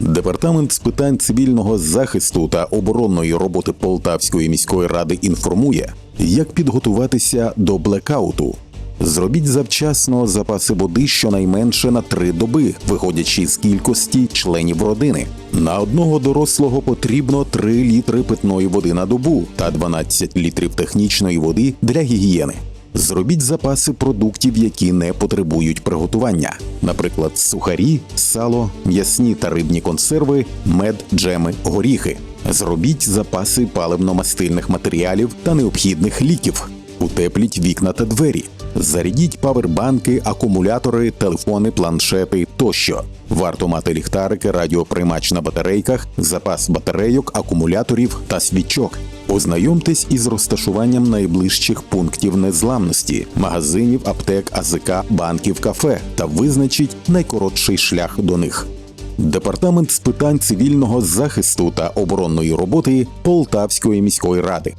Департамент з питань цивільного захисту та оборонної роботи Полтавської міської ради інформує, як підготуватися до блекауту. Зробіть завчасно запаси води щонайменше на три доби, виходячи з кількості членів родини. На одного дорослого потрібно 3 літри питної води на добу та 12 літрів технічної води для гігієни. Зробіть запаси продуктів, які не потребують приготування, наприклад, сухарі, сало, м'ясні та рибні консерви, мед, джеми, горіхи. Зробіть запаси паливно-мастильних матеріалів та необхідних ліків. Утепліть вікна та двері. Зарядіть павербанки, акумулятори, телефони, планшети тощо. Варто мати ліхтарики, радіоприймач на батарейках, запас батарейок, акумуляторів та свічок. Ознайомтесь із розташуванням найближчих пунктів незламності, магазинів, аптек, АЗК, банків, кафе та визначіть найкоротший шлях до них. Департамент з питань цивільного захисту та оборонної роботи Полтавської міської ради.